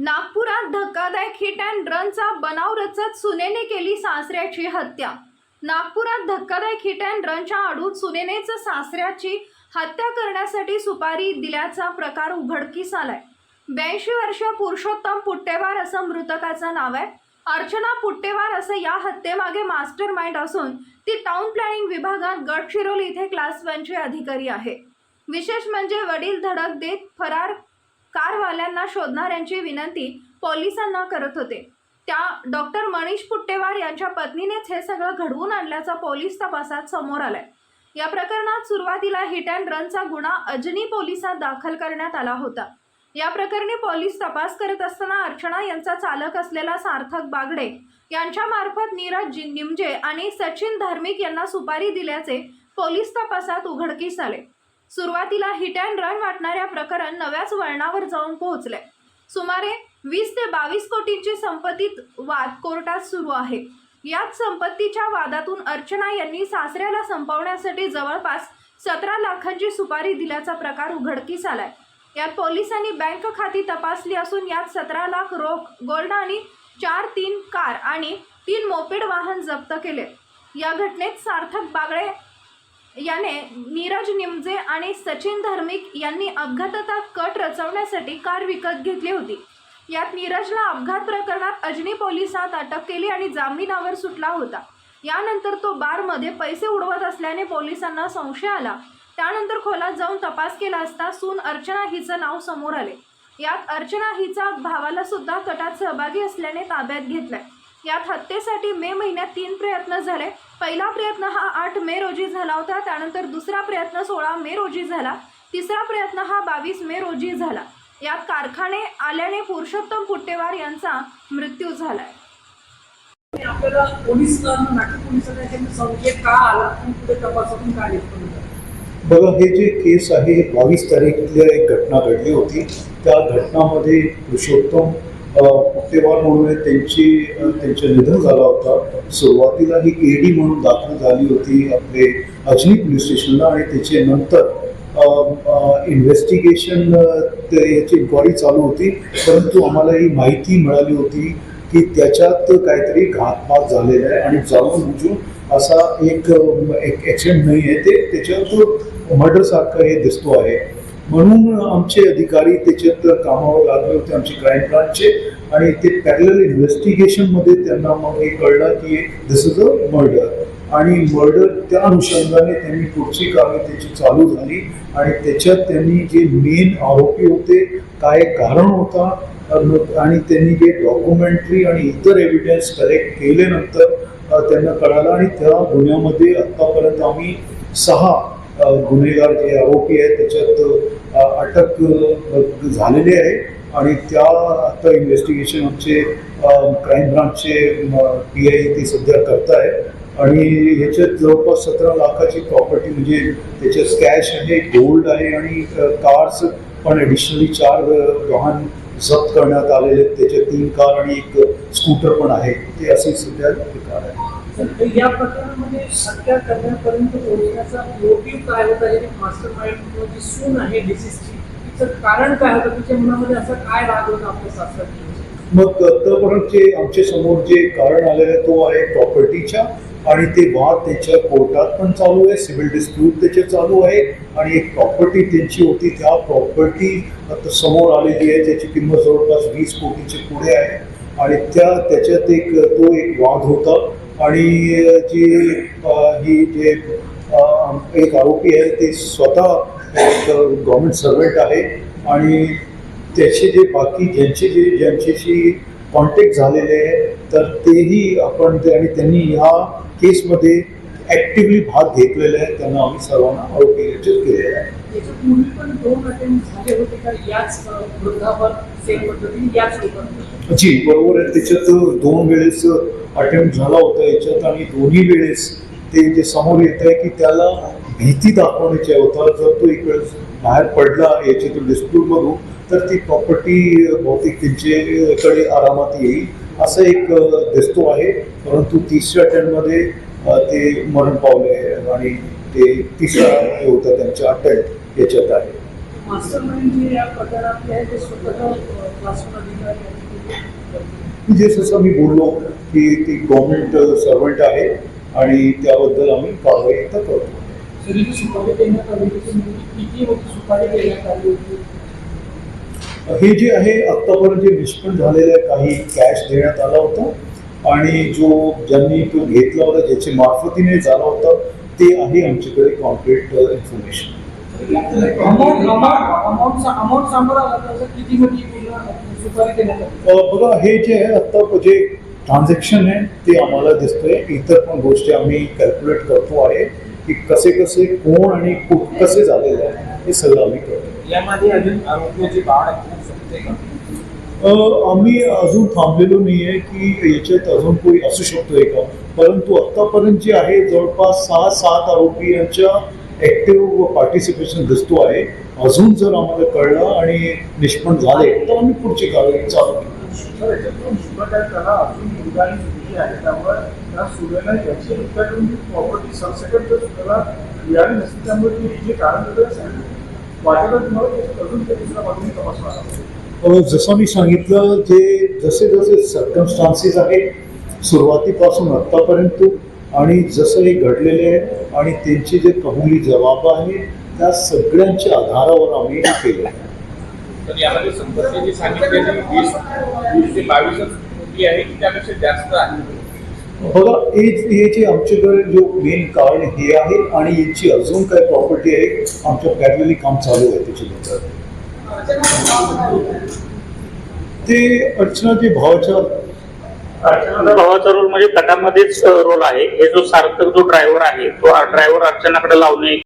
नागपुरात धक्कादायक hit and रनचा बनाव रचत सुनेने केली सासऱ्याची हत्या. नागपुरात धक्कादायक हिट अँड रनच्या आडूत सुनेनेच सासऱ्याची हत्या करण्यासाठी सुपारी दिल्याचा प्रकार उघडकीस आलाय. ब्याऐंशी वर्ष पुरुषोत्तम पुट्टेवार असं मृतकाचं नाव आहे. अर्चना पुट्टेवार असं या हत्येमागे मास्टर माइंड असून ती टाउन प्लॅनिंग विभागात गडचिरोली इथे क्लास वनचे अधिकारी आहे. विशेष म्हणजे वडील धडक देत फरार कारवाल्यांना शोधणाऱ्यांची विनंती पोलिसांना करत होते. त्या डॉक्टर मनीष पुट्टेवार यांच्या पत्नीनेच हे सगळं घडवून आणल्याचा पोलीस तपासात समोर आलाय. या प्रकरणात सुरुवातीला हिट अँड रनचा गुन्हा अजनी पोलिसात दाखल करण्यात आला होता. या प्रकरणी पोलीस तपास करत असताना अर्चना यांचा चालक असलेला सार्थक बागडे यांच्या मार्फत नीरज निमजे आणि सचिन धार्मिक यांना सुपारी दिल्याचे पोलीस तपासात उघडकीस आले. सुरुवातीला हिट अँड रन वाटणाऱ्या प्रकरण नव्याच वळणावर जाऊन पोहोचले. सुमारे वीस ते बावीस कोटींची संपत्तीत वाद कोर्टात सुरू आहे. याच संपत्तीच्या वादातून अर्चना यांनी सासऱ्याला संपवण्यासाठी जवळपास सतरा लाखांची सुपारी दिल्याचा प्रकार उघडकीस आलाय. यात पोलिसांनी बँक खाती तपासली असून यात सतरा लाख रोख गोल्ड आणि चार तीन कार आणि तीन मोपेड वाहन जप्त केले. या घटनेत सार्थक बागळे याने नीरज निमजे आणि सचिन धार्मिक यांनी अपघाताचा कट रचवण्यासाठी कार विकत घेतली होती. यात नीरजला अपघात प्रकरणात अजनी पोलिसात अटक केली आणि जामिनावर सुटला होता. यानंतर तो बारमध्ये पैसे उडवत असल्याने पोलिसांना संशय आला. त्यानंतर खोलात जाऊन तपास केला असता सून अर्चना हिचं नाव समोर आले. यात अर्चना हिचा भावाला सुद्धा कटात सहभागी असल्याने ताब्यात घेतलाय. यात हत्येसाठी मे महिन्यात तीन प्रयत्न झाले. पहिला प्रयत्न हा आठ मे रोजी झाला होता त्यानंतर दुसरा प्रयत्न सोळा मे रोजी झाला तिसरा प्रयत्न हा बावीस मे रोजी झाला. यात कारखाने आल्याने पुरुषोत्तम पुट्टेवार यांचा मृत्यू झालाय. आणि आपल्याला पोलीस नाटक पोलिसांना याच्यामध्ये संशय का आला? आणि पुढे तपासातून काय निष्पन्न झालं? बघा हे जे केस आहे हे बावीस तारीखला एक घटना घडली होती. त्या घटनामध्ये पुरुषोत्तम अ, म्हणून त्यांची त्यांचं निधन झाला होता. सुरुवातीला ही एडी म्हणून दाखल झाली होती आपले अजनी पोलीस स्टेशनला आणि त्याचे नंतर इन्व्हेस्टिगेशन याची इन्क्वायरी चालू होती. परंतु आम्हाला ही माहिती मिळाली होती की त्याच्यात काहीतरी घातपात झालेला आहे आणि जाणून बुजून असा एक एक ॲक्सिडेंट नाही आहे ते त्याच्यात मर्डरसारखं हे दिसतो आहे. म्हणून आमचे अधिकारी त्याच्यात कामावर लागले होते आमचे क्राईम ब्रांचचे आणि ते पॅरल इन्व्हेस्टिगेशनमध्ये त्यांना मग हे कळलं की दिस इज अ मर्डर आणि मर्डर त्या अनुषंगाने त्यांनी पुढची कामे त्याची चालू झाली आणि त्याच्यात त्यांनी जे मेन आरोपी होते काय कारण होता आणि त्यांनी जे डॉक्युमेंटरी आणि इतर एव्हिडन्स कलेक्ट केल्यानंतर त्यांना कळालं आणि त्या गुन्ह्यामध्ये आत्तापर्यंत आम्ही सहा गुन्हेगार जे आरोपी आहेत त्याच्यात अटक झालेली आहे आणि त्या आता इन्व्हेस्टिगेशन आमचे क्राईम ब्रांचचे पी आय ते सध्या करताय. आणि ह्याच्यात जवळपास सतरा लाखाची प्रॉपर्टी म्हणजे त्याच्यात कॅश आहे गोल्ड आहे आणि कार्स पण ॲडिशनली चार वाहन जप्त करण्यात आलेले आहेत. त्याच्यात तीन कार आणि एक स्कूटर पण आहे. ते असे सध्या कार आहे या प्रकरणामध्ये सध्या करण्यापर्यंत पोहोचण्याचा मोटिव्ह काय होता? हे मास्टर माइंड जी सून आहे डिसीजची तिचं कारण काय होतं? तिच्या मनामध्ये असा काय राग होता आपल्या सासऱ्याची मग आतापर्यंत जे आमच्यासमोर जे कारण आलेलं आहे तो आहे प्रॉपर्टीच्या आणि ते वाद त्याच्या कोर्टात पण चालू आहे सिव्हिल डिस्प्यूट त्याचे चालू आहे आणि एक प्रॉपर्टी त्यांची होती. त्या प्रॉपर्टी आता समोर आलेली आहे त्याची किंमत जवळपास वीस कोटीची पुढे आहे आणि त्या त्याच्यात एक तो एक वाद होता. आणि जे ही जे एक आरोपी आहे ते स्वतः एक गव्हर्नमेंट सर्वंट आहे आणि त्याचे जे बाकी ज्यांचे जे ज्यांच्याशी कॉन्टॅक्ट झालेले आहे तर तेही आपण ते आणि त्यांनी ह्या केसमध्ये ॲक्टिव्हली भाग घेतलेला आहे. त्यांना आम्ही सर्वांना आरोपी रचित केलेला आहे. जी बरोबर आहे. त्याच्यात दोन वेळेस अटेम्प्ट झाला होता याच्यात आणि दोन्ही वेळेस ते जे समोर येत आहे की त्याला भीती दाखवण्याची होता जर तो एक वेळेस बाहेर पडला याच्यातून डिस्प्यूटमधून तर ती प्रॉपर्टी बहुतेक त्यांच्याकडे आरामात येईल असं एक दिसतो आहे. परंतु तिसऱ्या अटेम्प्टमध्ये ते मरण पावले आणि ते तिसरा हे होता त्यांच्या अटेम्प्ट याच्यात आहे. मास्टर या प्रकारातले स्वतः आहेत. जे जसं मी बोललो की ती गव्हर्नमेंट सर्वंट आहे आणि त्याबद्दल आम्ही कारवाई करतो तरी जी सुपारी देण्यात आली होती ती किती होती सुपारी देण्यात आली होती हे जे आहे आत्तापर्यंत जे निष्पन्न झालेलं आहे काही कॅश देण्यात आला होता आणि जो ज्यांनी तो घेतला होता ज्याच्या मार्फतीने झाला होता ते आहे आमच्याकडे कॉन्क्रीट इन्फॉर्मेशन बघा हे जे आहे आत्ता जे ट्रान्झॅक्शन आहे ते आम्हाला दिसतंय. इतर पण गोष्टी आम्ही कॅल्क्युलेट करतो आहे की कसे कसे कोण आणि कुठ कसे झालेले आहे हे सगळं आम्ही करतो. यामध्ये अजून आरोग्याची वाढ होऊ शकते का? अ, आम्ही अजून थांबलेलो नाही आहे की याच्यात अजून कोणी असू शकतोय का? परंतु आत्तापर्यंत जे आहे जवळपास सहा सात आरोपी यांच्या ॲक्टिव्ह पार्टिसिपेशन दिसतो आहे. अजून जर आम्हाला कळलं आणि निष्पन्न झाले तर आम्ही पुढची कारवाई चालू जसं मी सांगितलं जे जसे जसे सर्कमस्टान्सेस आहेत सुरुवातीपासून आत्तापर्यंत आणि जसं हे घडलेले आहे आणि त्यांचे जे कबुली जबाब आहे त्या सगळ्यांच्या आधारावर आम्ही हे केलं. आहे तर यामध्ये संपत्तीची सांगितलेली वीस वीस ते बावीसच मुली आहे की त्यापेक्षा जास्त आहे बघा जे आमच्याकडे जो मेन कारण हे आहे आणि यांची अजून काय प्रॉपर्टी आहे आमच्या पॅरलली काम चालू आहे त्याच्यानंतर. ते अर्चना जे भावाच्या भावाचा रोल म्हणजे गटामध्येच रोल आहे. हे जो सार्थक जो ड्रायव्हर आहे तो ड्रायव्हर अर्चनाकडे लावणे